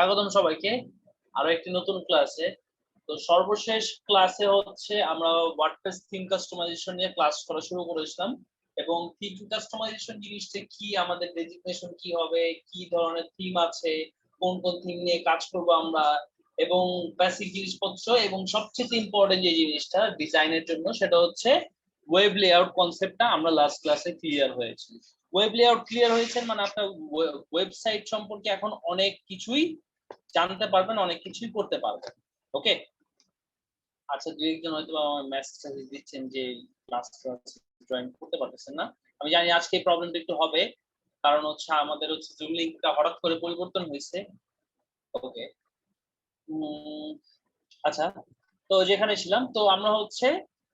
স্বাগতম সবাইকে। আরও একটি নতুন ক্লাসে। তো সর্বশেষ ক্লাসে হচ্ছে আমরা ওয়ার্ডপ্রেস থিম কাস্টমাইজেশন নিয়ে ক্লাস করা শুরু করেছিলাম এবং থিম কাস্টমাইজেশন জিনিসটা কি, আমাদের ডেজিগনেশন কি হবে, কি ধরনের থিম আছে, কোন কোন থিম নিয়ে কাজ করব আমরা, এবং বেসিক জিনিসপত্র এবং সবচেয়ে ইম্পর্টেন্ট যে জিনিসটা ডিজাইনের জন্য সেটা হচ্ছে ওয়েব লেআউট কনসেপ্টটা আমরা লাস্ট ক্লাসে ক্লিয়ার হয়েছি। ওয়েব লেআউট ক্লিয়ার হয়েছে মানে আপনার ওয়েবসাইট সম্পর্কে এখন অনেক কিছুই জানতে পারবেন, অনেক কিছুই করতে পারবেন। ওকে আচ্ছা দুই একজন হয়তো আমার মেসেজ দিচ্ছেন যে ক্লাস জয়েন করতে পারতেছেন না। আমি জানি আজকে এই প্রবলেমটা একটু হবে, কারণ হচ্ছে আমাদের হচ্ছে জুম লিংকটা হঠাৎ করে পরিবর্তন হয়েছে। ওকে আচ্ছা তো যেখানে ছিলাম, তো আমরা হচ্ছে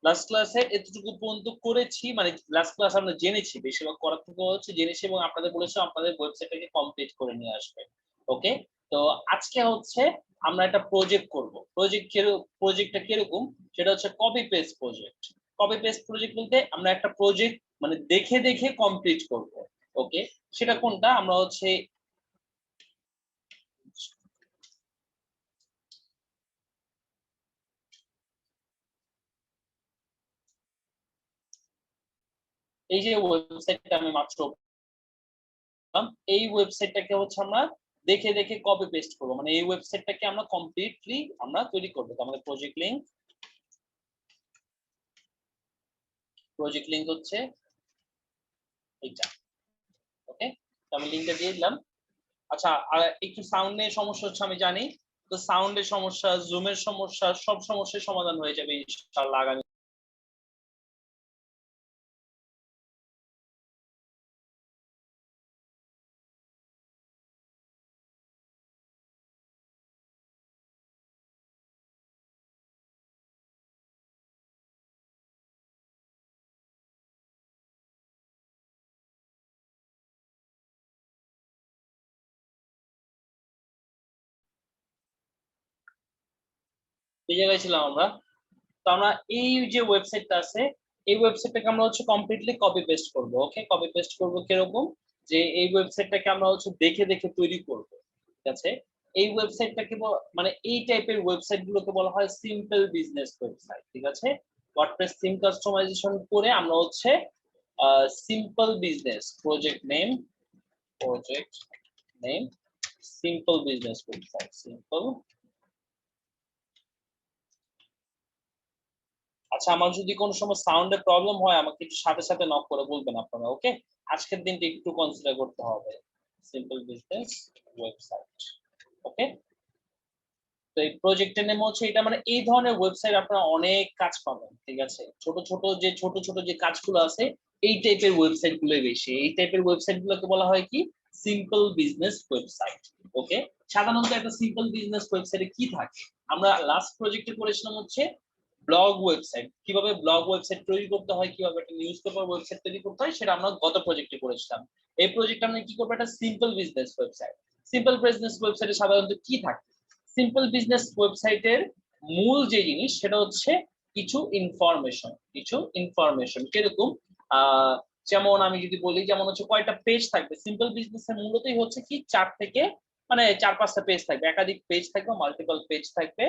লাস্ট ক্লাসে এতটুকু পর্যন্ত করেছি মানে লাস্ট ক্লাস আমরা জেনেছি, বেশিরভাগ করার থেকে হচ্ছে জেনেছি এবং আপনাদের বলেছি, আপনাদের ওয়েবসাইটটাকে কমপ্লিট করে নিয়ে আসবে। ওকে তো আজকে হচ্ছে আমরা একটা প্রজেক্ট করব। প্রজেক্ট প্রজেক্টটা কীরকম? সেটা হচ্ছে copy paste project copy paste project বলতে আমরা একটা প্রজেক্ট মানে দেখে দেখে কমপ্লিট করব ওকে সেটা কোনটা? আমরা হচ্ছে এই যে ওয়েবসাইটটা আমি মাত্র এই ওয়েবসাইটটাকে হচ্ছে আমরা দেখে দেখে কপি পেস্ট করব। মানে এই ওয়েবসাইটটাকে আমরা কমপ্লিটলি আমরা তৈরি করব। তো আমাদের প্রজেক্ট লিংক প্রজেক্ট লিংক হচ্ছে এইটা। ওকে তো আমি লিংকটা দিয়ে দিলাম। আচ্ছা আর একটু সাউন্ডের সমস্যা হচ্ছে, আমি জানি। তো সাউন্ডের সমস্যা জুমের সমস্যা, সব সমস্যার সমাধান হয়ে যাবে, ইনশাআল্লাহ, আগামী এই জায়গায় ছিলাম আমরা। তো আমরা এই যে ওয়েবসাইটটা আছে, এই ওয়েবসাইটটাকে আমরা হচ্ছে কমপ্লিটলি কপি পেস্ট করব ওকে কপি পেস্ট করব কীরকম? যে এই ওয়েবসাইটটাকে আমরা হচ্ছে দেখে দেখে তৈরি করব, ঠিক আছে? এই ওয়েবসাইটটাকে মানে এই টাইপের ওয়েবসাইট গুলোকে বলা হয় সিম্পল বিজনেস ওয়েবসাইট ঠিক আছে? ওয়ার্ডপ্রেস থিম কাস্টমাইজেশন করে আমরা হচ্ছে simple business project name project name simple business website simple আচ্ছা আমার যদি কোনো সময় সাউন্ডের প্রবলেম হয়, আমাকে একটু সাথে সাথে নক করে বলবেন আপনারা ওকে আজকের দিনটা একটু কনসিডার করতে হবে। সিম্পল বিজনেস ওয়েবসাইট ওকে তো এই প্রজেক্টের নেম হচ্ছে, এটা মানে এই ধরনের ওয়েবসাইট আপনারা অনেক কাজ পাবেন, ঠিক আছে? ছোট ছোট যে, ছোট ছোট যে কাজগুলো আছে, এই টাইপের ওয়েবসাইট গুলোই বেশি। এই টাইপের ওয়েবসাইট গুলোকে বলা হয় কি? সিম্পল বিজনেস ওয়েবসাইট ওকে সাধারণত একটা সিম্পল বিজনেস ওয়েবসাইটে কি থাকে? আমরা লাস্ট প্রজেক্টে করেছিলাম হচ্ছে ব্লগ ওয়েবসাইট কীভাবে ব্লগ ওয়েবসাইট তৈরি করতে হয়, কীভাবে একটা নিউজ পেপার ওয়েবসাইট তৈরি করতে হয়, সেটা আমরা গত প্রজেক্টে করেছিলাম। এই প্রজেক্ট আমরা কি করব? একটা simple business website simple business ওয়েবসাইটে সাধারণত কি থাকে? সিম্পল বিজনেস ওয়েবসাইটের মূল যে জিনিস, সেটা হচ্ছে কিছু ইনফরমেশন কিছু ইনফরমেশন কীরকম? যেমন আমি যদি বলি, যেমন হচ্ছে কয়টা পেজ থাকবে। সিম্পল বিজনেসের মূলতই হচ্ছে কি, চার থেকে মানে চার পাঁচটা পেজ থাকবে। একাধিক পেজ থাকবে মাল্টিপল পেজ থাকবে।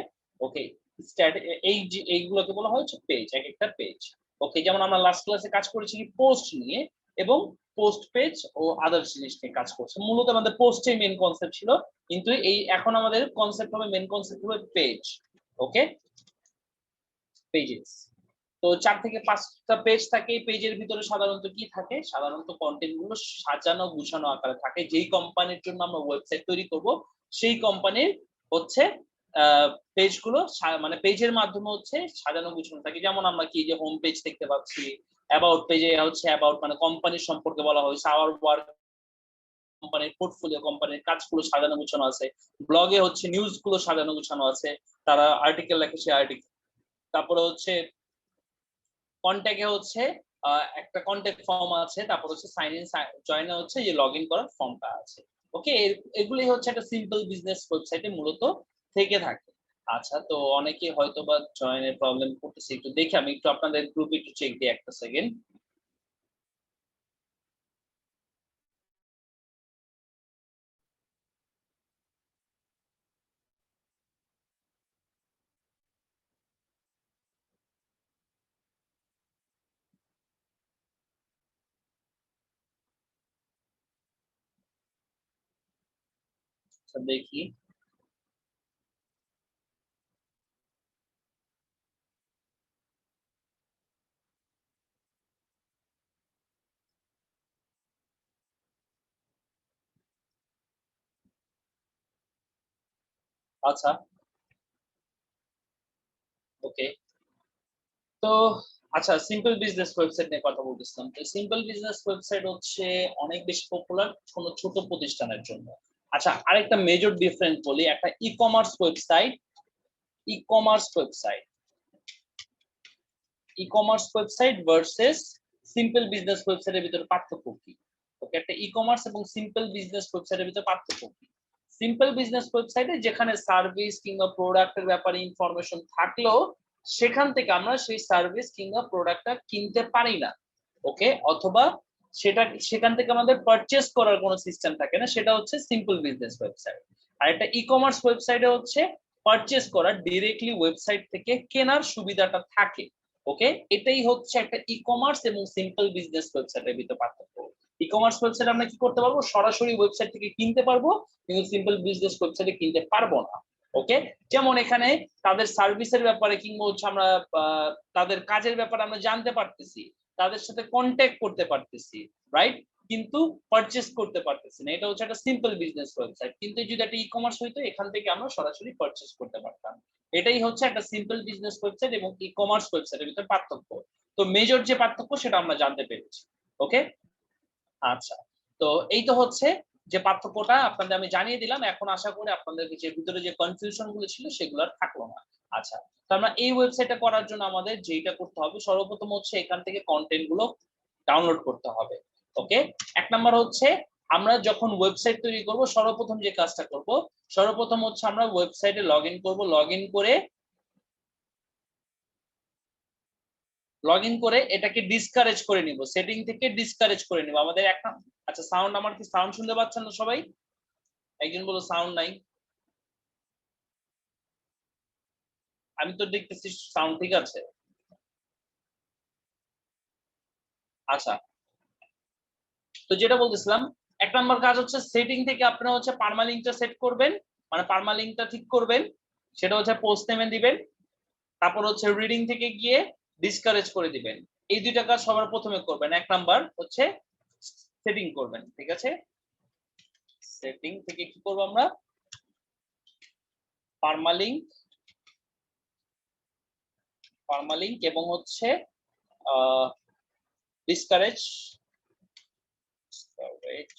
ওকে এই এইগুলোকে বলা হচ্ছে পেজ এক একটা পেজ ওকে যেমন আমরা লাস্ট ক্লাসে কাজ করেছি পোস্ট নিয়ে এবং পোস্ট পেজ ও আদার্স জিনিস নিয়ে কাজ করছে। মূলত আমাদের পোস্টে মেন কনসেপ্ট ছিল, কিন্তু এই এখন আমাদের কনসেপ্ট হবে মেন কনসেপ্ট হবে পেজ ওকে পেজেস তো চার থেকে পাঁচটা পেজ থাকে পেজের ভিতরে সাধারণত কি থাকে? সাধারণত কন্টেন্টগুলো সাজানো, গুছানো আকারে থাকে। যেই কোম্পানির জন্য আমরা ওয়েবসাইট তৈরি করব, সেই কোম্পানির হচ্ছে পেজগুলো মানে পেজের মাধ্যমে হচ্ছে সাজানো গুছানো থাকে। যেমন আমরা কি যে হোম পেজ দেখতে পাচ্ছি অ্যাবাউট পেজে হচ্ছে অ্যাবাউট মানে কোম্পানির সম্পর্কে বলা হয়েছে আওয়ার ওয়ার্ক কোম্পানির পোর্টফোলিও কোম্পানির কাজগুলো সাজানো গুছানো আছে। ব্লগে হচ্ছে নিউজগুলো সাজানো গুছানো আছে, তারা আর্টিকেল লেখে সেই আর্টিকেল তারপরে হচ্ছে কন্ট্যাক্টে হচ্ছে একটা কন্ট্যাক্ট ফর্ম আছে, তারপর হচ্ছে সাইন ইন জয়েনে হচ্ছে যে লগ ইন করার ফর্মটা আছে। ওকে এগুলি হচ্ছে একটা সিম্পল বিজনেস ওয়েবসাইটে মূলত থেকে থাকে। আচ্ছা তো অনেকে হয়তো বা জয়েনের প্রবলেম করতেছে। একটু দেখি, আমি একটু আপনাদের গ্রুপে একটু চেক দিই একটা সেকেন্ড আচ্ছা, দেখি। আচ্ছা। ওকে। তো আচ্ছা সিম্পল বিজনেস ওয়েবসাইট নিয়ে কথা বলতেছিলাম। তো সিম্পল বিজনেস ওয়েবসাইট হচ্ছে অনেক বেশি পপুলার কোন ছোট প্রতিষ্ঠানের জন্য। আচ্ছা আরেকটা মেজর ডিফারেন্স বলি, একটা e commerce website e commerce website e commerce website versus simple business ওয়েবসাইটের ভিতরে পার্থক্য কি? ওকে, একটা ই কমার্স এবং সিম্পল বিজনেস ওয়েবসাইটের ভিতরে পার্থক্য কি? সিম্পল বিজনেস ওয়েবসাইটে যেখানে সার্ভিস কিংবা প্রোডাক্টের ব্যাপারে ইনফরমেশন থাকলেও সেখান থেকে আমরা সেই সার্ভিস কিংবা প্রোডাক্টটা কিনতে পারি না ওকে অথবা সেটা, সেখান থেকে আমাদের পারচেস করার কোনো সিস্টেম থাকে না, সেটা হচ্ছে সিম্পল বিজনেস ওয়েবসাইট আর একটা ই কমার্স ওয়েবসাইটে হচ্ছে পারচেস করার ডিরেক্টলি ওয়েবসাইট থেকে কেনার সুবিধাটা থাকে ওকে এটাই হচ্ছে একটা ই কমার্স এবং সিম্পল বিজনেস ওয়েবসাইটের ভিতরে পার্থক্য। ই কমার্স ওয়েবসাইট আমরা কি করতে পারব? সরাসরি ওয়েবসাইট থেকে কিনতে পারব, কিন্তু সিম্পল বিজনেস ওয়েবসাইটে কিনতে পারব না ওকে যেমন এখানে তাদের সার্ভিসের ব্যাপারে কিংবা হচ্ছে আমরা তাদের কাজের ব্যাপারে আমরা জানতে পারতেছি, তাদের সাথে কন্ট্যাক্ট করতে পারতেছি রাইট কিন্তু পারচেস করতে পারতেছি না, এটা হচ্ছে একটা সিম্পল বিজনেস ওয়েবসাইট কিন্তু যদি একটা ই কমার্স হইতো, এখান থেকে আমরা সরাসরি পারচেস করতে পারতাম। এটাই হচ্ছে একটা সিম্পল বিজনেস ওয়েবসাইট এবং ই কমার্স ওয়েবসাইটের ভিতরে পার্থক্য। তো মেজর যে পার্থক্য সেটা আমরা জানতে পেরেছি ওকে আচ্ছা তো এই তো হচ্ছে যে পার্থক্যটা আপনাদের আমি জানিয়ে দিলাম। এখন আশা করি আপনাদের যে ভিতরে যে কনফিউশনগুলো ছিল সেগুলো আর থাকল না। আচ্ছা তো আমরা এই ওয়েবসাইটটা করার জন্য আমাদের যেটা করতে হবে, সর্বপ্রথম হচ্ছে এখান থেকে কন্টেন্টগুলো ডাউনলোড করতে হবে। ওকে এক নাম্বার হচ্ছে আমরা যখন ওয়েবসাইট তৈরি করব, সর্বপ্রথম যে কাজটা করব, সর্বপ্রথম হচ্ছে আমরা ওয়েবসাইটে লগ ইন করব। লগ ইন করে লগ ইন করে এটাকে ডিসকারেজ করে নিব সেটিং থেকে ডিসকারেজ করে নিব। আমাদের একটা আচ্ছা সাউন্ড আমার কি সাউন্ড শুনতে পাচ্ছেন না সবাই? একজন বলো সাউন্ড নাই। আমি তো দেখতেছি সাউন্ড ঠিক আছে। আচ্ছা তো যেটা বলতেছিলাম, এক নম্বর কাজ হচ্ছে সেটিং থেকে আপনারা হচ্ছে পারমালিংকটা সেট করবেন মানে পারমালিংকটা ঠিক করবেন, সেটা হচ্ছে পোস্ট নেমে দিবেন, তারপর হচ্ছে রিডিং থেকে গিয়ে ডিসকারেজ করে দিবেন। এই দুইটা কাজ সবার প্রথমে করবেন। এক নাম্বার হচ্ছে সেটিং করবেন, ঠিক আছে? সেটিং থেকে কি করব আমরা? পারমালিংক পারমালিংক এবং হচ্ছে discourage discourage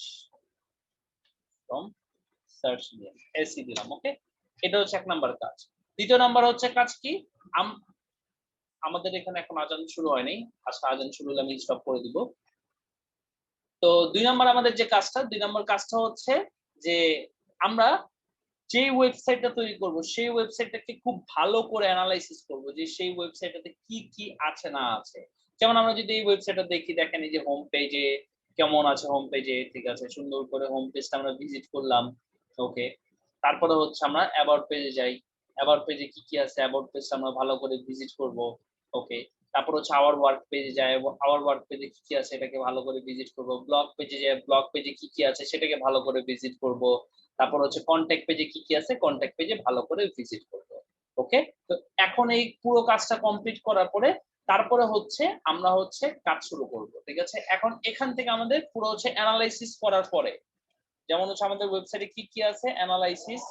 from search engine এসি দিলাম ওকে এটা হচ্ছে এক নাম্বার কাজ। দ্বিতীয় নাম্বার হচ্ছে কাজ কি? আমাদের এখানে এখন আজান শুরু হয়নি। আজকে আজান শুরু হলে আমি স্টপ করে দিব। তো দুই নাম্বার আমাদের যে কাজটা, দুই নাম্বার কাজটা হচ্ছে যে আমরা যে ওয়েবসাইটটা তৈরি করব, সেই ওয়েবসাইটটাকে খুব ভালো করে অ্যানালাইসিস করব যে সেই ওয়েবসাইটটাতে কি কি আছে, না আছে। যেমন আমরা যদি এই ওয়েবসাইটটা দেখি, দেখেন এই যে হোম পেজে কেমন আছে হোম পেজে ঠিক আছে, সুন্দর করে হোম পেজটা আমরা ভিজিট করলাম ওকে তারপরে হচ্ছে আমরা অ্যাবাউট পেজে যাই। অ্যাবাউট পেজে কি কি আছে অ্যাবাউট পেজটা আমরা ভালো করে ভিজিট করব ওকে তারপর হচ্ছে আওয়ার ওয়ার্ক পেজে যায় আওয়ার ওয়ার্ক পেজে কি কি আছে এটাকে ভালো করে ভিজিট করব ব্লগ পেজে যায় ব্লগ পেজে কি কি আছে সেটাকে ভালো করে ভিজিট করব, তারপর হচ্ছে কন্ট্যাক্ট পেজে কি কি আছে কন্ট্যাক্ট পেজে ভালো করে ভিজিট করব ওকে তো এখন এই পুরো কাজটা কমপ্লিট করার পরে তারপরে হচ্ছে আমরা হচ্ছে কাজ শুরু করব, ঠিক আছে? এখন এখান থেকে আমাদের পুরো হচ্ছে অ্যানালাইসিস করার পরে, যেমন হচ্ছে আমাদের ওয়েবসাইটে কি কি আছে অ্যানালাইসিস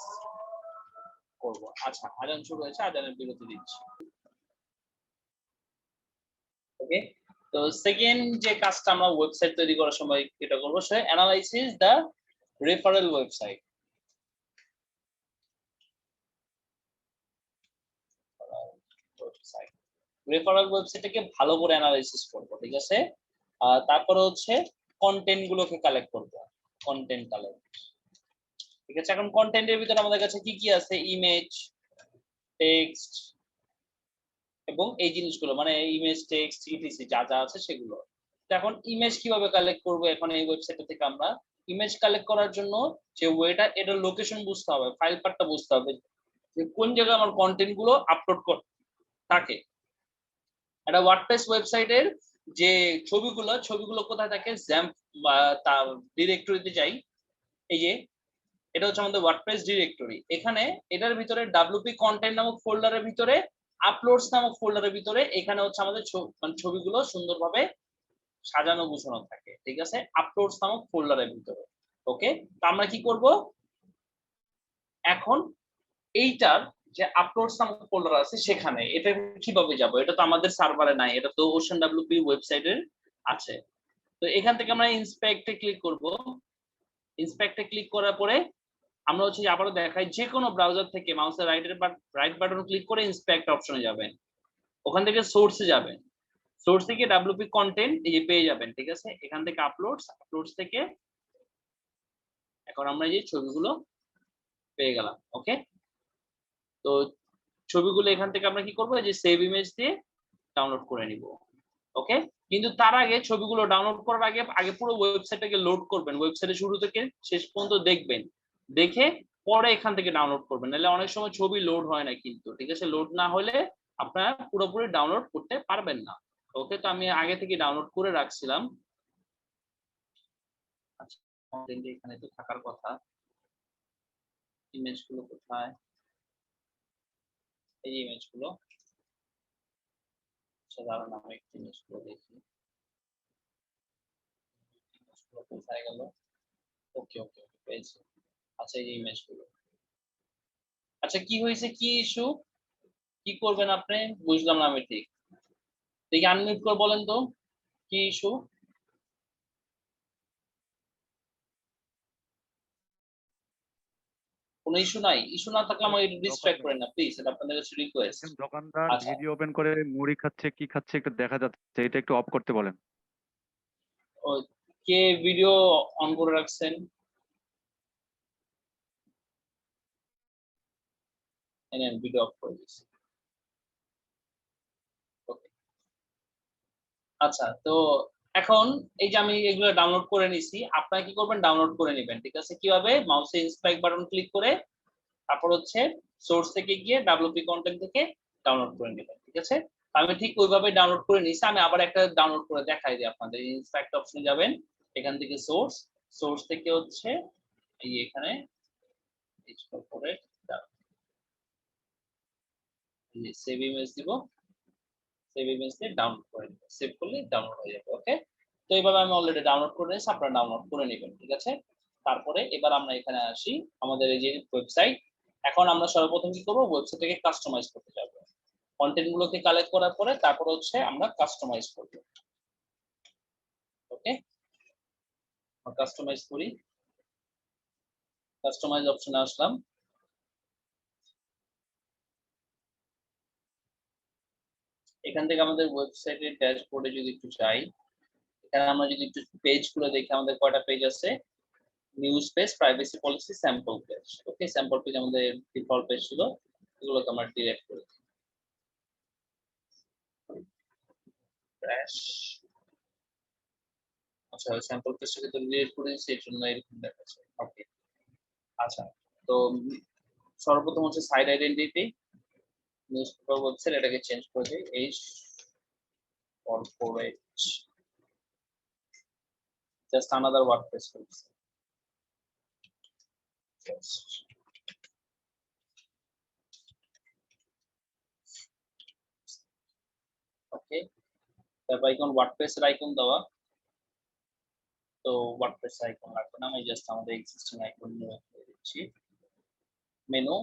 করব। আচ্ছা আজান শুরু হয়েছে আজানের বিরতি দিচ্ছি। ওকে তো সেকেন্ড যে কাজটা আমরা ওয়েবসাইট তৈরি করার সময় এটা করব সে analysis the referral website referral ওয়েবসাইটটাকে ভালো করে অ্যানালাইসিস করব, ঠিক আছে? তারপরে হচ্ছে কন্টেন্ট গুলোকে কালেক্ট করব। কন্টেন্ট কালেক্ট ঠিক আছে? এখন কন্টেন্টের ভিতরে আমাদের কাছে কি কি আছে? ইমেজ টেক্সট এবং এই জিনিসগুলো মানে ইমেজ টেক্সট ইটিসি যা যা আছে সেগুলো। এখন ইমেজ কীভাবে কালেক্ট করব এখন এই ওয়েবসাইট থেকে আমরা? ইমেজ কালেক্ট করার জন্য যে ওয়েটা, এটা লোকেশন বুঝতে হবে ফাইল পার্টটা বুঝতে হবে, যে কোন জায়গায় আমার কন্টেন্টগুলো আপলোড কর থাকে। একটা ওয়ার্ডপ্রেস ওয়েবসাইটের যে ছবিগুলো ছবিগুলো কোথায় থাকে? জ্যাম্প বা ডিরেক্টরিতে যাই। এই যে এটা হচ্ছে আমাদের ওয়ার্ডপ্রেস ডিরেক্টরি এখানে এটার ভিতরে ডাব্লিউপি কন্টেন্ট নামক ফোল্ডারের ভিতরে আপলোডস নামক ফোল্ডারের ভিতরে এখানে হচ্ছে আমাদের মানে ছবিগুলো সুন্দরভাবে সাজানো গুছানো থাকে, ঠিক আছে? আপলোডস নামক ফোল্ডারের ভিতরে ওকে তো আমরা কি করব? এখন এইটার যে আপলোডস নামক ফোল্ডার আছে সেখানে, এটা কীভাবে যাব? এটা তো আমাদের সার্ভারে নাই, এটা তো ওশান ডাব্লিউপি ওয়েবসাইটের আছে। তো এখান থেকে আমরা ইন্সপেক্টে ক্লিক করব। ইন্সপেক্টে ক্লিক করার পরে আমরা হচ্ছে যে আবারও দেখাই যে কোনো ব্রাউজার থেকে মাউসের রাইটের রাইট বাটন ক্লিক করে ইন্সপেক্ট অপশনে যাবেন। ওখান থেকে সোর্সে যাবেন। সোর্স থেকে ডাব্লিউপি কন্টেন্ট এই যে পেয়ে যাবেন, ঠিক আছে? এখান থেকে আপলোডস আপলোডস থেকে এখন আমরা এই যে ছবিগুলো পেয়ে গেলাম ওকে তো ছবিগুলো এখান থেকে আমরা কি করব? যে সেভ ইমেজ দিয়ে ডাউনলোড করে নিব ওকে কিন্তু তার আগে ছবিগুলো ডাউনলোড করার আগে আগে পুরো ওয়েবসাইটটাকে লোড করবেন। ওয়েবসাইটের শুরু থেকে শেষ পর্যন্ত দেখবেন। দেখে পরে এখান থেকে ডাউনলোড করবেন। নাহলে অনেক সময় ছবি লোড হয় না কিন্তু, ঠিক আছে? লোড না হলে আপনারা পুরোপুরি ডাউনলোড করতে পারবেন না। ওকে, তো আমি আগে থেকে ডাউনলোড করে রাখছিলাম। আচ্ছা এখানে তো থাকার কথা। ইমেজগুলো কোথায়? এই ইমেজগুলো। দাঁড়ান আমি একটু ইমেজগুলো দেখি। কোথায় গেল? ওকে ওকে পেয়েছি। আচ্ছা এই ইমেজগুলো। আচ্ছা কি হয়েছে? কি ইস্যু কি করবেন আপনি? বুঝলাম না আমি ঠিক। দেখি আনমিউট করে বলেন তো কি ইস্যু কোনো ইস্যু নাই? ইস্যু না থাকলে আমাকে ডিস্ট্রাক্ট করেন না প্লিজ এটা আপনাদের কাছে রিকোয়েস্ট দোকানদার আচ্ছা। ভিডিও ওপেন করে মুড়ি খাচ্ছে কি খাচ্ছে একটু দেখা যাচ্ছে এটা একটু অফ করতে বলেন। কে ভিডিও অন করে রাখছেন? অফ করে দিচ্ছি Okay. আচ্ছা তো এখন এই যে আমি এগুলো ডাউনলোড করে নিছি, আপনারা কি করবেন? ডাউনলোড করে নেবেন, ঠিক আছে? কীভাবে? মাউসে ইন্সপেক্ট বাটন ক্লিক করে তারপর হচ্ছে সোর্স থেকে গিয়ে ডাব্লিউপি কন্টেন্ট থেকে ডাউনলোড করে নেবেন, ঠিক আছে? আমি ঠিক ওইভাবে ডাউনলোড করে নিছি। আমি আবার একটা ডাউনলোড করে দেখাই দিই আপনাদের। ইন্সপেক্ট অপশনে যাবেন, এখান থেকে সোর্স সোর্স থেকে হচ্ছে এই এখানে সেভ ইমেজ দিব। সেভ ইমেজ দিয়ে ডাউনলোড করে নিব। সেভ করলে ডাউনলোড হয়ে যাবে ওকে তো এইভাবে আমি অলরেডি ডাউনলোড করে নিয়েছি, আপনারা ডাউনলোড করে নেবেন, ঠিক আছে? তারপরে এবার আমরা এখানে আসি, আমাদের এই যে ওয়েবসাইট এখন আমরা সর্বপ্রথম কি করব? ওয়েবসাইটটাকে কাস্টমাইজ করতে যাব। কন্টেন্ট গুলোকে কালেক্ট করার পরে তারপর হচ্ছে আমরা কাস্টমাইজ করব। ওকে কাস্টমাইজ করি। কাস্টমাইজ অপশনে আসলাম। এখান থেকে আমাদের ওয়েবসাইটের ড্যাশবোর্ডে যদি একটু যাই, এখানে আমরা যদি একটু পেজগুলো দেখি, আমাদের কয়টা পেজ আছে? News page privacy policy sample page okay sample page আমাদের ডিফল্ট পেজ ছিল, এগুলোকে আমরা ডিলিট করে দিই। আচ্ছা স্যাম্পল পেজটাকে তো ডিলিট করে এর জন্য এরকম দেখাচ্ছে ওকে আচ্ছা তো সর্বপ্রথম হচ্ছে site identity news paper website এটাকে চেঞ্জ করে দিই H corporate just another WordPress website. Just. Okay. তারপর icon, WordPress এর icon দেওয়া তো WordPress icon লাগবে না আমি জাস্ট আমাদের এক্সিস্টিং আইকন নিয়ে করে দিচ্ছি মেনু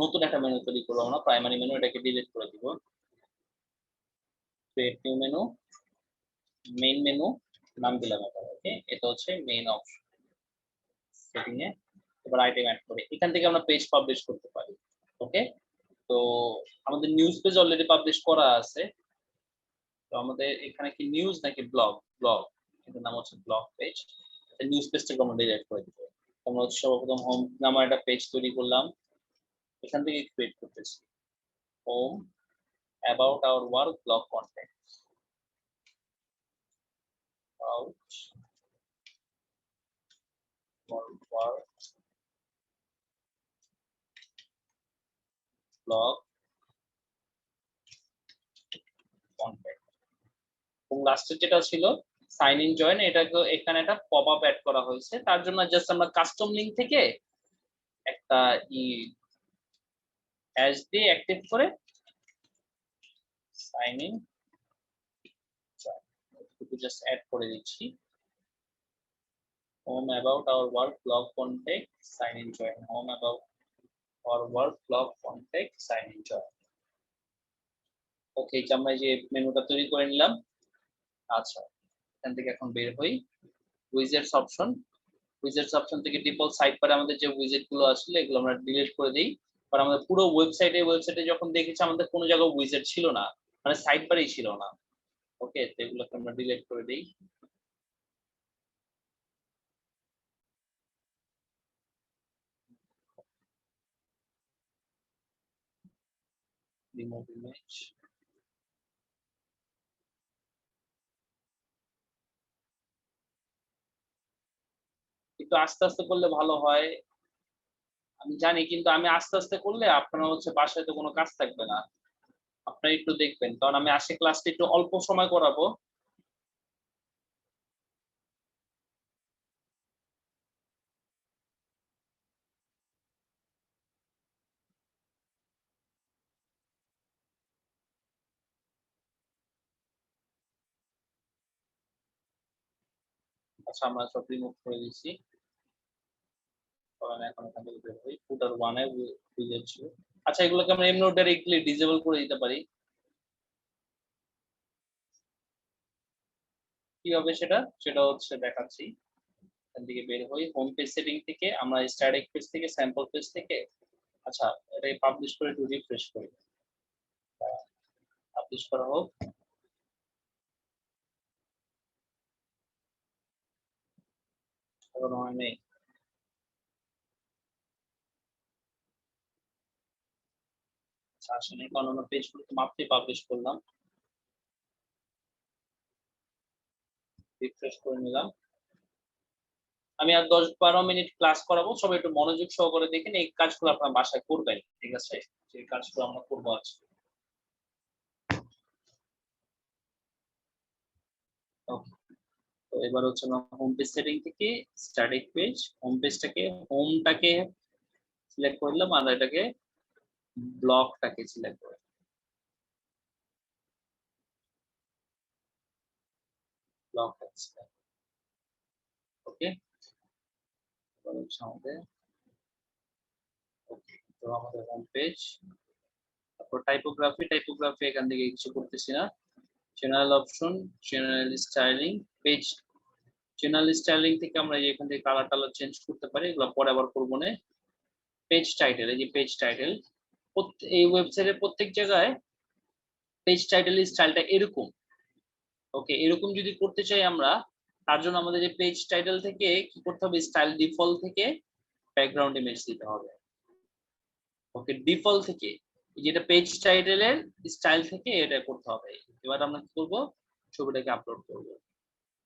নতুন একটা মেনু তৈরি করব আমরা প্রাইমারি মেনু এটাকে ডিলিট করে দিব। মেনু মেইন মেনু নাম দিলাম ওকে এটা হচ্ছে মেইন অপশন সেটিং এ এবার আইটেম অ্যাড করে, এখান থেকে আমরা পেজ পাবলিশ করতে পারি ওকে তো আমাদের নিউজ পেজ অলরেডি পাবলিশ করা আছে। তো আমাদের এখানে কি নিউজ নাকি ব্লগ ব্লগ এটার নাম হচ্ছে ব্লগ পেজ নিউজ পেজটাকে আমরা ডিলিট করে দিব। আমরা হচ্ছে সর্বপ্রথম হোম নামের একটা পেজ তৈরি করলাম। এখান থেকে ক্রিয়েট করতেছি। Home about our work blog content about content. এবং লাস্টে যেটা ছিল সাইন ইন জয়েন এটাকে এখানে একটা পপ আপ অ্যাড করা হয়েছে। তার জন্য জাস্ট আমরা কাস্টম লিংক থেকে একটা ই হ্যাশ দিয়ে অ্যাক্টিভ করে সাইন ইন জাস্ট অ্যাড করে দিচ্ছি। Home about our work blog contact sign in, join home about our work blog contact sign in, join okay আমরা যে মেনুটা তৈরি করে নিলাম। আচ্ছা এখান থেকে এখন বের হই। উইজেটস অপশন উইজেটস অপশন থেকে ডিফল্ট সাইট পারে আমাদের যে উইজেটগুলো আসলে এগুলো আমরা ডিলিট করে দিই। কারণ আমাদের পুরো ওয়েবসাইটে ওয়েবসাইটে যখন দেখেছি, আমাদের কোনো জায়গায় উইজেট ছিল না। মানে সাইট বারেই ছিল না। ওকে এগুলোকে আমরা ডিলিট করে দিই। একটু আস্তে আস্তে করলে ভালো হয়। আমি জানি, কিন্তু আমি আস্তে আস্তে করলে আপনার হচ্ছে বাসায় তো কোনো কাজ থাকবে না। আপনারা একটু দেখবেন, কারণ আমি আসে ক্লাসটা একটু অল্প সময় করাবো। আচ্ছা আমরা সব রিমুভ করে দিচ্ছি কারণ এখন এখান থেকে বের হই। ফুটার ওয়ানে ছিল। আচ্ছা এগুলোকে আমরা এমনি ডাইরেক্টলি ডিসেবল করে দিতে পারি। কি হবে সেটা? সেটা হচ্ছে দেখাচ্ছি। এখান থেকে বের হই। হোম পেজ সেটিং থেকে, আমরা স্ট্যাটিক পেজ থেকে স্যাম্পল পেজ থেকে আচ্ছা এটাকে পাবলিশ করে একটু রিফ্রেশ করি। পাবলিশ করা হোক। এখনও হয়নি আচ্ছা আসলে কারণ আমরা পেজ গুলোকে মাত্রই পাবলিশ করলাম। রিফ্রেশ করে নিলাম। আমি আর দশ বারো মিনিট ক্লাস করাবো, সবাই একটু মনোযোগ সহকারে দেখেন, এই কাজগুলো আপনার বাসায় করবেন, ঠিক আছে? সেই কাজগুলো আমরা করব আজকে. তো এবার হচ্ছে হোম পেজ সেটিং থেকে স্ট্যাটিক পেজ হোম পেজটাকে হোমটাকে সিলেক্ট করলাম আর এটাকে ব্লক ওকে এবার হচ্ছে আমাদের তো আমাদের হোম পেজ তারপর টাইপোগ্রাফি টাইপোগ্রাফি এখান থেকে কিছু করতেছি না। Channel option channel styling page channel styling থেকে আমরা এখান থেকে কালার টালার চেঞ্জ করতে পারি, এগুলো পরে আবার করব না। পেজ টাইটেল এই যে পেজ টাইটেল এই ওয়েবসাইটের প্রত্যেক জায়গায় পেজ টাইটেল স্টাইলটা এরকম। ওকে এরকম যদি করতে চাই আমরা, তার জন্য আমাদের যে পেজ টাইটেল থেকে কি করতে হবে? স্টাইল ডিফল্ট থেকে ব্যাকগ্রাউন্ড ইমেজ দিতে হবে। ওকে ডিফল্ট থেকে যেটা পেজ টাইটেলের স্টাইল থেকে এটা করতে হবে। এবার আমরা কি করব? ছবিটাকে আপলোড করব।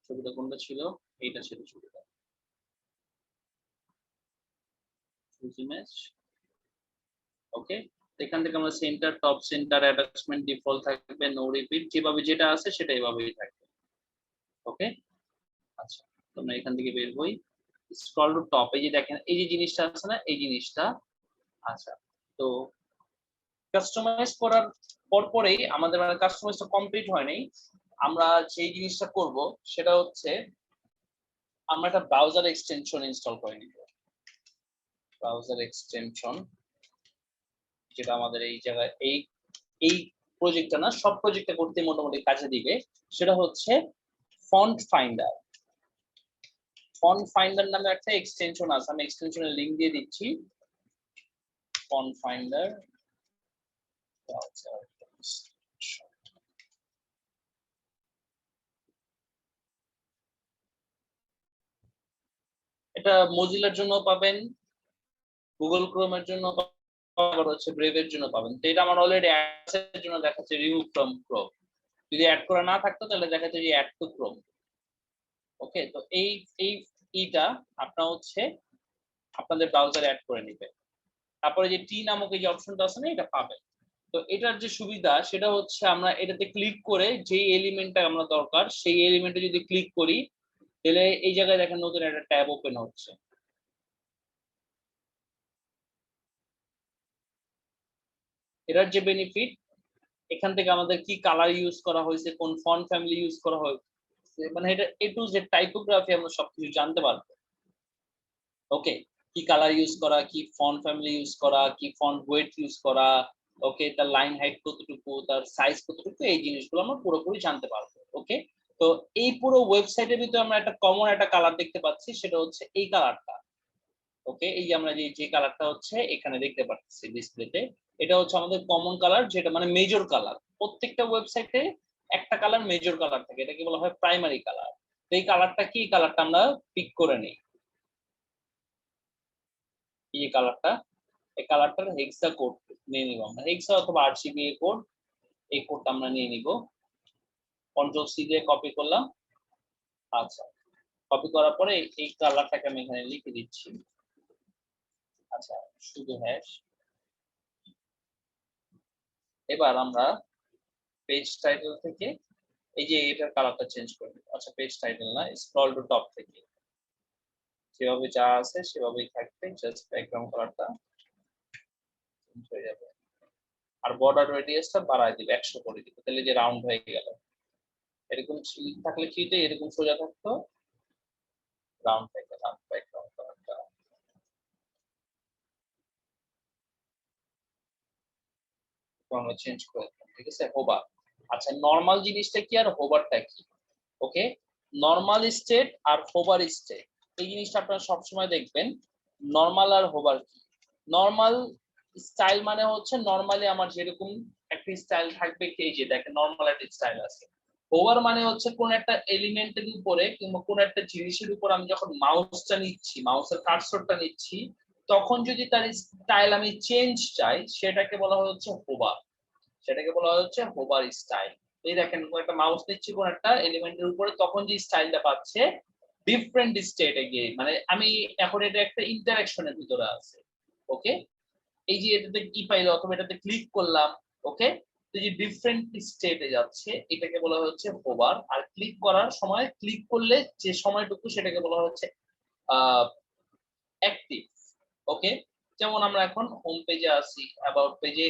ছবিটা কোনটা ছিল? এইটা ছিল ছবিটা। Image okay? এখান থেকে আমরা centre top centre attachment default থাকবে নো রিপিট যেভাবে যেটা আছে সেটা এভাবেই থাকবে। ওকে? আচ্ছা তোমরা এখান থেকে বের হই। স্ক্রল টু টপ এই যে দেখেন, এই যে জিনিসটা আছে না, এই জিনিসটা আচ্ছা তো কাস্টমাইজ করার পর পরেই আমাদের মানে কাস্টমাইজটা কমপ্লিট হয়নি আমরা যেই জিনিসটা করব, সেটা হচ্ছে আমরা একটা ব্রাউজার এক্সটেনশন ইনস্টল করে নিব। ব্রাউজার এক্সটেনশন যেটা আমাদের এই জায়গায়, এই এই প্রজেক্টটা না, সব প্রজেক্টটা করতে মোটামুটি কাজে দিবে, সেটা হচ্ছে ফন্ট ফাইন্ডার ফন্ট ফাইন্ডার নামে একটা এক্সটেনশন আছে, আমি এক্সটেনশনের লিংক দিয়ে দিচ্ছি। ফন্ট ফাইন্ডার এটা মজিলার জন্য পাবেন গুগল ক্রোমের জন্য আবার হচ্ছে ব্রেভের জন্য পাবেন। তো এটা আমার অলরেডি অ্যাডসের জন্য দেখাচ্ছে রিমুভ ফ্রম ক্রোম যদি অ্যাড করা না থাকতো, তাহলে দেখাচ্ছে যে অ্যাড টু ক্রোম ওকে তো এই এই ইটা আপনার হচ্ছে আপনাদের ব্রাউজারে অ্যাড করে নেবেন তারপরে যে টি নামক এই যে অপশনটা আছে না, এটা পাবেন। তো এটার যে সুবিধা, সেটা হচ্ছে আমরা এটাতে ক্লিক করে যেই এলিমেন্টটা আমরা দরকার, সেই এলিমেন্টে যদি ক্লিক করি, তাহলে এই জায়গায় দেখেন নতুন একটা ট্যাব ওপেন হচ্ছে। এটার যে বেনিফিট এখান থেকে আমাদের কি কালার ইউজ করা হয়েছে, কোন ফন্ট ফ্যামিলি ইউজ করা হয়েছে মানে এটা এ টু যে টাইপোগ্রাফি আমরা সবকিছু জানতে পারব। ওকে কি কালার ইউজ করা, কি ফন্ট ফ্যামিলি ইউজ করা, কি ফন্ট ওয়েট ইউজ করা ওকে তার লাইন হাইট কতটুকু, তার সাইজ কতটুকু, এই জিনিসগুলো আমরা পুরোপুরি জানতে পারব। ওকে তো এই পুরো ওয়েবসাইটের ভিতরে আমরা একটা কমন একটা কালার দেখতে পাচ্ছি, সেটা হচ্ছে এই কালারটা ওকে? এই আমরা যে যে কালারটা হচ্ছে, এখানে দেখতে পাচ্ছি ডিসপ্লেতে এটা হচ্ছে আমাদের কমন কালার যেটা মানে মেজর কালার প্রত্যেকটা ওয়েবসাইটে একটা কালার মেজর কালার থাকে। এটাকে বলা হয় প্রাইমারি কালার তো এই কালারটা কি? কালারটা আমরা পিক করে নিই। এই কালারটা এই কালারটার হেক্সা কোড নিয়ে নিব আমরা। হেক্সা অথবা আরজিবি কোড এই কোডটা আমরা নিয়ে নিব। কন্ট্রোল সি দিয়ে কপি করলাম। আচ্ছা। কপি করার পরে এই কালারটাকে আমি এখানে লিখে দিচ্ছি। আচ্ছা শুধু হ্যাশ এবার আমরা পেজ টাইটেল থেকে, এই যে এটার কালারটা চেঞ্জ করে দেব আচ্ছা পেজ টাইটেল না স্ক্রল টু টপ থেকে। যেভাবে যা আছে, সেভাবেই থাকবে জাস্ট ব্যাকগ্রাউন্ড কালারটা চেঞ্জ হয়ে যাবে। আর বর্ডার রেডিয়াসটা বাড়ায় দিবে, একশো করে দিবে। তাহলে যে রাউন্ড হয়ে গেল। এরকম থাকলে কিতে এরকম সোজা থাকতো। রাউন্ড হয়ে গেল ব্যাকগ্রাউন্ড কালারটা আমরা চেঞ্জ করে দিলাম, ঠিক আছে? হোবার আচ্ছা নর্মাল জিনিসটা কি আর হোভারটা কি? ওকে নর্মাল স্টেট আর হোভার স্টেট এই জিনিসটা আপনারা সবসময় দেখবেন নর্মাল আর হোভার কি? নর্মাল স্টাইল মানে হচ্ছে নর্মালি আমার যেরকম একটা স্টাইল থাকবে এই যে দেখেন নর্মাল একটা স্টাইল আছে। হোভার মানে হচ্ছে কোন একটা এলিমেন্টের উপরে কিংবা কোন একটা জিনিসের উপর আমি যখন মাউসটা নিচ্ছি মাউসের কার্সরটা নিচ্ছি তখন যদি তার স্টাইল আমি চেঞ্জ চাই, সেটাকে বলা হচ্ছে হোবার সেটাকে বলা হচ্ছে হোবার স্টাইল এই দেখেন একটা মাউস নিচ্ছি, কোন একটা এলিমেন্টের উপরে, তখন যে স্টাইলটা পাচ্ছে ডিফারেন্ট স্টেটে গিয়ে মানে আমি এখন এটা একটা ইন্টারাকশনের ভিতরে আছে ওকে এই যে এটাতে কি পাইলো অথবা এটাতে ক্লিক করলাম ওকে তো যে ডিফারেন্ট স্টেটে যাচ্ছে, এটাকে বলা হচ্ছে হোবার আর ক্লিক করার সময় ক্লিক করলে যে সময়টুকু, সেটাকে বলা হচ্ছে অ্যাক্টিভ ওকে যেমন আমরা এখন হোম পেজে আসি অ্যাবাউট পেজে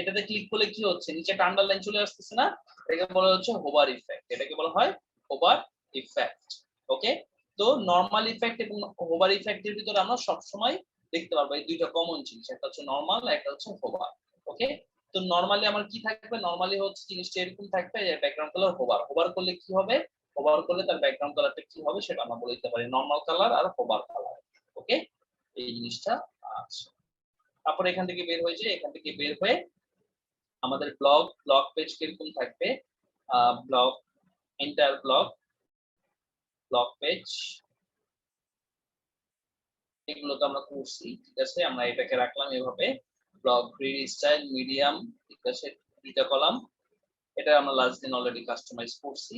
এটাতে ক্লিক করলে কি হচ্ছে? নিচে একটা আন্ডারলাইন চলে আসতেছে না? এটাকে বলা হচ্ছে হোভার ইফেক্ট এটাকে বলা হয় হোভার ইফেক্ট ওকে তো নর্মাল ইফেক্ট এবং হোভার ইফেক্টের ভিতরে আমরা সব সময় দেখতে পারব। এই দুইটা কমন জিনিস, একটা হচ্ছে নর্মাল একটা হচ্ছে হোভার ওকে তো নর্মালি আমার কি থাকবে? নর্মালি হচ্ছে জিনিসটা এরকম থাকবে যে ব্যাকগ্রাউন্ড কালার হোভার হোভার করলে কি হবে? হোভার করলে তার ব্যাকগ্রাউন্ড কালারটা কি হবে? সেটা আমরা বলে দিতে পারি। নর্মাল কালার আর হোভার কালার ওকে এই জিনিসটা আছে। তারপর এখান থেকে বের হয়ে যায় এখান থেকে বের হয়ে আমাদের ব্লগ ব্লগ পেজ কীরকম থাকবে? Blog enter blog blog page এগুলো তো আমরা করছি, ঠিক আছে? আমরা এটাকে রাখলাম এভাবে। ব্লগ গ্রিড স্টাইল মিডিয়াম ঠিক আছে? দুইটা কলাম এটা আমরা লাস্ট দিন অলরেডি কাস্টমাইজ করছি,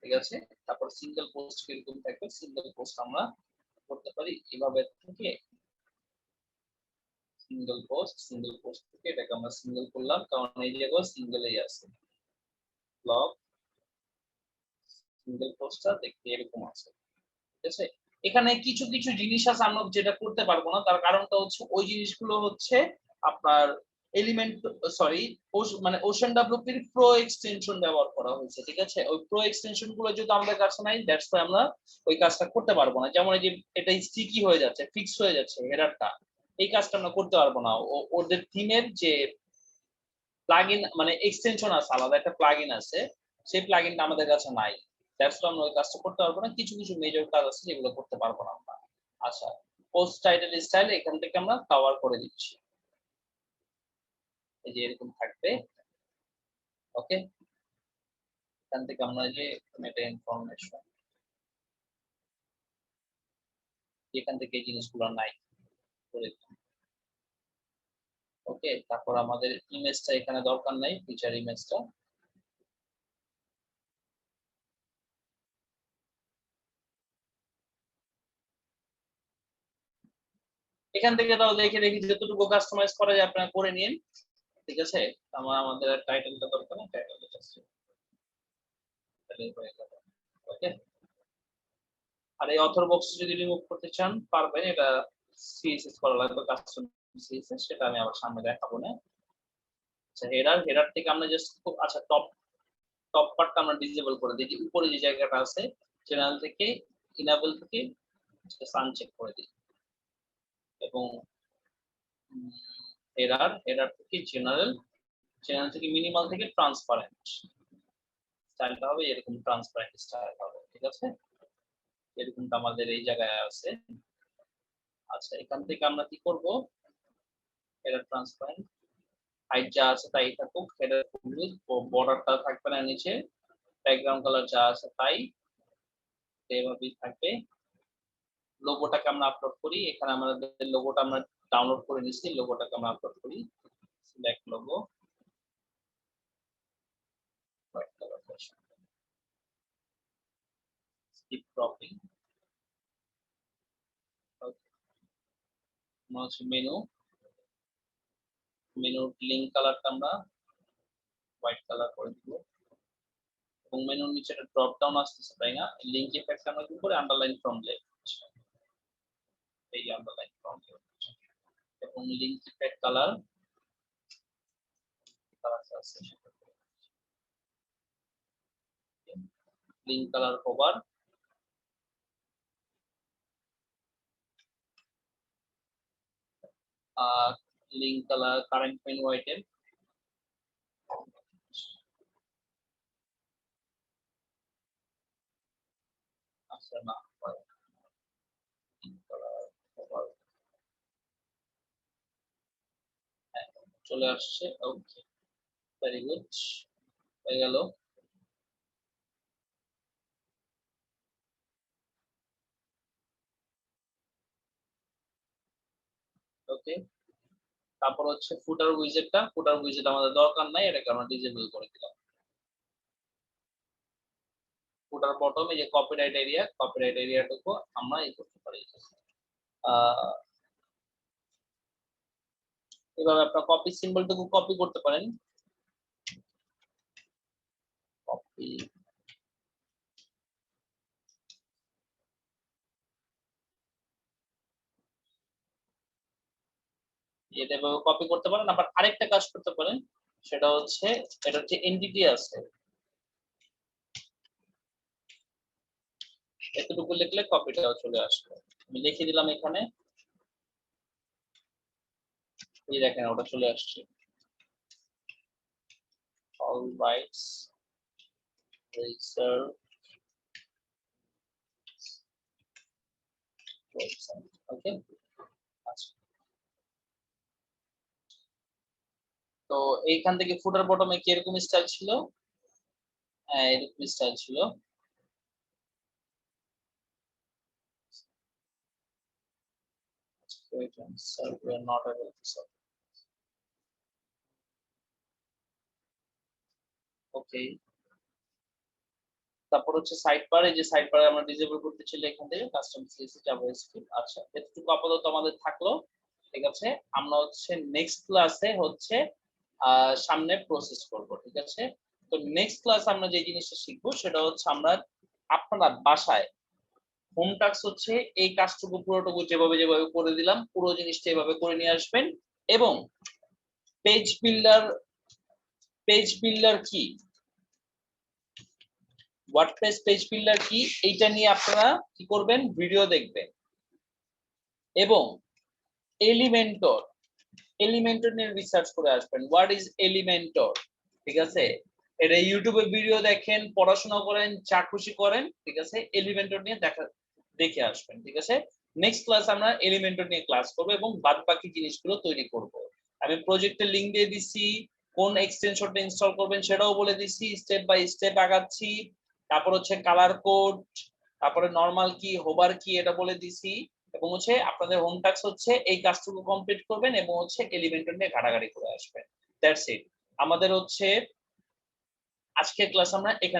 ঠিক আছে? তারপর সিঙ্গেল পোস্ট কীরকম থাকবে? সিঙ্গেল পোস্ট আমরা করতে পারি। এভাবে থেকে সিঙ্গেল পোস্ট সিঙ্গেল পোস্ট থেকে এটাকে আমরা সিঙ্গেল করলাম, কারণ এই জায়গায় সিঙ্গেলেই আছে। ব্লগ সিঙ্গেল পোস্টটা দেখতে এরকম আছে। ঠিক আছে? এখানে কিছু কিছু জিনিস আছে, আমরা যেটা করতে পারব না, তার কারণটা হচ্ছে ওই জিনিসগুলো হচ্ছে আপনার এলিমেন্ট সরি মানে ওশান ডাব্লিউপির প্রো এক্সটেনশন ব্যবহার করা হয়েছে, ঠিক আছে? ওই প্রো এক্সটেনশনগুলো যদি আমাদের কাছে নাই দ্যাটস ওয়াই আমরা ওই কাজটা করতে পারব না। যেমন এই যে এটা স্টিকি হয়ে যাচ্ছে ফিক্স হয়ে যাচ্ছে হেডারটা এই কাজটা আমরা করতে পারব না। ওদের থিমের যে প্লাগইন মানে এক্সটেনশন আছে, আলাদা একটা প্লাগইন আছে, সেই প্লাগইনটা আমাদের কাছে নাই। দ্যাটস ওয়াই আমরা ওই কাজটা করতে পারব না। কিছু কিছু মেজর কাজ আছে যেগুলো করতে পারব না আমরা। আচ্ছা পোস্ট টাইটেল স্টাইল এখান থেকে আমরা কভার করে দিচ্ছি। এই যে এরকম থাকবে। ওকে এখান থেকে আমরা যে মেটা ইনফরমেশন এখান থেকে এই জিনিসগুলো নাই। ওকে তারপর আমাদের ইমেজটা এখানে দরকার নাই ফিচার ইমেজটা এখান থেকে তাও দেখে দেখি যতটুকু কাস্টমাইজ করা যায় আপনারা করে নিন, ঠিক আছে? আমার, আমাদের টাইটেলটা দরকার না টাইটেলটা ওকে আর এই অথর বক্স যদি রিমুভ করতে চান, পারবেন, এটা সিএসএস করা লাগবে কাস্টম সিএসএস সেটা আমি আবার সামনে দেখাবো না। আচ্ছা হেডার হেডার থেকে আমরা জাস্ট আচ্ছা টপ টপ পার্টটা আমরা ডিসেবল করে দিই। উপরে যে জায়গাটা আছে চ্যানেল থেকে ইনাবল থেকে সান চেক করে দিই। এবং হেডার হেডার থেকে জেনারেল জেনারেল থেকে মিনিমাল থেকে ট্রান্সপারেন্ট স্টাইলটা হবে এরকম ট্রান্সপারেন্ট স্টাইল হবে, ঠিক আছে? এরকমটা আমাদের এই জায়গায় আছে। আচ্ছা এখান থেকে আমরা কি করব? হেডার ট্রান্সপারেন্ট হাইট যা আছে তাই থাকুক হেডার বর্ডারটা থাকবে না নিচে ব্যাকগ্রাউন্ড কালার যা আছে তাই, এভাবেই থাকবে। লোগোটাকে আমরা আপলোড করি, এখানে আমাদের লোগোটা আমরা ডাউনলোড করে নিচ্ছি লোগোটাকে আমরা আপলোড করি। Select logo colour skip cropping হচ্ছে মেনু মেনুর লিঙ্ক কালারটা আমরা হোয়াইট কালার করে দিব। এবং মেনুর নিচে একটা ড্রপ ডাউন আসতেছে, তাই না? লিঙ্ক ইফেক্ট আমরা কি করে? আন্ডারলাইন ফ্রম লেফট এই আন্ডারলাইন ফ্রম লেফট এবং link effect colour link colour cover uh, link color current menu item আচ্ছা হয়। হ্যাঁ, চলে আসছে ওকে ভেরি গুড হয়ে গেল ওকে তারপর হচ্ছে ফুটার উইজেটটা ফুটার উইজেট আমাদের দরকার নাই, এটাকে আমরা ডিজেবল করে দিলাম। ফুটার বটম যে কপিরাইট এরিয়া কপিরাইট এরিয়াটুকু আমরা এই করতে পারি। এভাবে আপনার কপি সিম্বলটুকু কপি করতে পারেন। কপি এটা কপি করতে পারেন। আবার আরেকটা কাজ করতে পারেন, সেটা হচ্ছে, এটা হচ্ছে এনটিটি আছে। এতটুকু লিখলে কপিটা চলে আসবে। আমি লিখে দিলাম এখানে। এই দেখেন, ওটা চলে আসছে। All rights reserved ওকে আচ্ছা। তো এইখান থেকে ফুটার বটমে কি এরকম স্টাইল ছিল হ্যাঁ এরকম স্টাইল ছিল one sir, we are. Okay. তারপর হচ্ছে সাইড বার যে সাইড বারে আমরা ডিসেবল করতে চাইলে এখান থেকে কাস্টম সিএসসি জাভাস্ক্রিপ্ট আচ্ছা এতটুকু আপাতত আমাদের থাকল ঠিক আছে আমরা হচ্ছে নেক্সট ক্লাসে হচ্ছে সামনে প্রসেস করব, ঠিক আছে? তো নেক্সট ক্লাস আমরা যে জিনিসটা শিখব সেটা হচ্ছে আমরা আপনারা বাসায় হোম টাস্ক হচ্ছে এই কাজটুকু পুরোটুকু যেভাবে যেভাবে করে দিলাম, পুরো জিনিসটা এভাবে করে নিয়ে আসবেন এবং পেজ বিল্ডার পেজ বিল্ডার কি? ওয়ার্ডপ্রেস পেজ বিল্ডার কি? এইটা নিয়ে আপনারা কি করবেন? ভিডিও দেখবেন এবং এলিমেন্টর এলিমেন্টর নিয়ে রিসার্চ করে আসবেন। হোয়াট ইজ এলিমেন্টর ঠিক আছে? এটা ইউটিউবে ভিডিও দেখেন, পড়াশোনা করেন যা খুশি করেন, ঠিক আছে? এলিমেন্টর নিয়ে দেখা, দেখে আসবেন, ঠিক আছে? নেক্সট ক্লাস আমরা এলিমেন্টর নিয়ে ক্লাস করব এবং বাদ বাকি জিনিসগুলো তৈরি করব। আমি প্রজেক্টের লিংক দিয়ে দিচ্ছি কোন এক্সটেনশনটা ইনস্টল করবেন সেটাও বলে দিচ্ছি স্টেপ বাই স্টেপ আগাচ্ছি, তারপর হচ্ছে কালার কোড তারপরে নর্মাল কি হোবার কি, এটা বলে দিছি। এবং হচ্ছে আপনাদের হোম টাস্ক হচ্ছে, এই কাজটুকু কমপ্লিট করবেন এবং হচ্ছে এলিমেন্টর নিয়ে ঘাটাঘাটি করে আসবেন। দ্যাটস ইট আমাদের হচ্ছে, আজকের ক্লাস আমরা এখানে